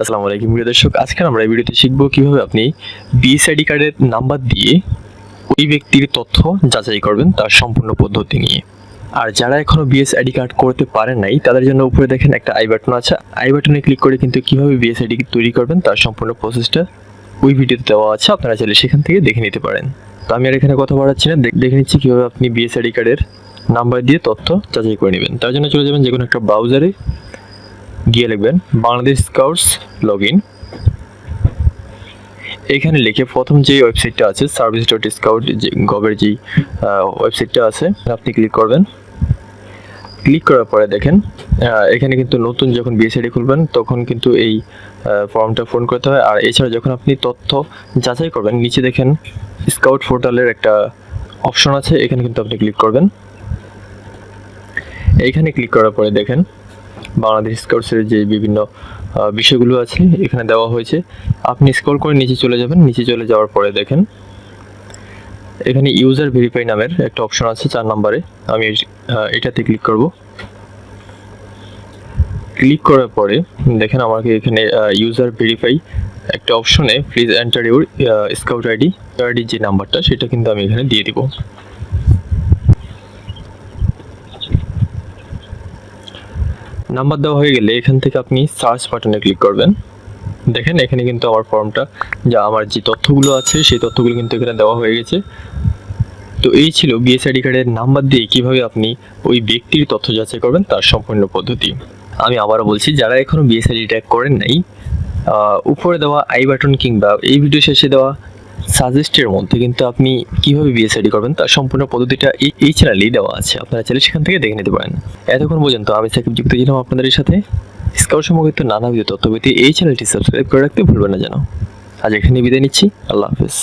আসসালামু আলাইকুম, প্রিয় দর্শক। আজকে আমরা এই ভিডিওতে শিখব কীভাবে আপনি বিএসআইডি কার্ডের নাম্বার দিয়ে ওই ব্যক্তির তথ্য যাচাই করবেন তার সম্পূর্ণ পদ্ধতি নিয়ে। আর যারা এখনও বিএসআইডি কার্ড করতে পারেন নাই, তাদের জন্য উপরে দেখেন একটা আই বাটন আছে। আই বাটনে ক্লিক করে কিন্তু কীভাবে বিএসআইডি তৈরি করবেন তার সম্পূর্ণ প্রসেসটা ওই ভিডিওতে দেওয়া আছে, আপনারা চাইলে সেখান থেকে দেখে নিতে পারেন। তো আমি আর এখানে কথা বাড়াচ্ছি না, দেখে নিচ্ছি কীভাবে আপনি বিএসআইডি কার্ডের নাম্বার দিয়ে তথ্য যাচাই করে নেবেন। তার জন্য চলে যাবেন যে কোনো একটা ব্রাউজারে গিয়ে লিখবেন বাংলাদেশ স্কাউটস লগ ইন এখানে লিখে প্রথম যে ওয়েবসাইটটা আছে সার্ভিস ডট স্কাউট গভের যে ওয়েবসাইটটা আছে, আপনি ক্লিক করবেন। ক্লিক করার পরে দেখেন এখানে কিন্তু নতুন যখন বিএসআইডি খুলবেন, তখন কিন্তু এই ফর্মটা পূরণ করতে হয়। আর এছাড়া যখন আপনি তথ্য যাচাই করবেন, নিচে দেখেন স্কাউট পোর্টালের একটা অপশন আছে, এখানে কিন্তু আপনি ক্লিক করবেন। এইখানে ক্লিক করার পরে দেখেন বাংলাদেশ স্কাউটসের যে বিভিন্ন বিষয়গুলো আছে, এখানে দেওয়া হয়েছে। আপনি স্ক্রল করে নিচে চলে যাবেন। নিচে চলে যাওয়ার পরে দেখেন, এখানে ইউজার ভেরিফাই নামের একটা অপশন আছে চার নম্বরে। আমি এটাতে ক্লিক করব। ক্লিক করার পরে দেখেন আমাকে এখানে ইউজার ভেরিফাই একটা অপশনে please enter your scout ID আইডির যে নাম্বারটা সেটা কিন্তু আমি এখানে দিয়ে দিব। নাম্বার দেওয়া হয়ে গেলে এখান থেকে আপনি সার্চ বাটনে ক্লিক করবেন। দেখেন এখানে কিন্তু আমার ফর্মটা যা আমার যে তথ্যগুলো আছে, সেই তথ্যগুলো কিন্তু এখানে দেওয়া হয়ে গেছে। তো এই ছিল বিএসআইডি কার্ডের নাম্বার দিয়ে কীভাবে আপনি ওই ব্যক্তির তথ্য যাচাই করবেন তার সম্পূর্ণ পদ্ধতি। আমি আবারও বলছি, যারা এখনও বিএসআইডি ট্যাগ করেন নাই উপরে দেওয়া আই বাটন কিংবা এই ভিডিও শেষে দেওয়া সাজেস্টের মধ্যে কিন্তু আপনি কীভাবে বিএসআইডি করবেন তার সম্পূর্ণ পদ্ধতিটা এই চ্যানেলেই দেওয়া আছে। আপনারা চাইলে সেখান থেকে দেখে নিতে পারেন। এতক্ষণ পর্যন্ত আমি সাকিব যুক্ত ছিলাম আপনাদের সাথে। স্কাউট সম্পর্কিত নানাবিধ তথ্য পেতে এই চ্যানেলটি সাবস্ক্রাইব করে রাখতে ভুলবেন না যেন। আজ এখানে বিদায় নিচ্ছি। আল্লাহ হাফেজ।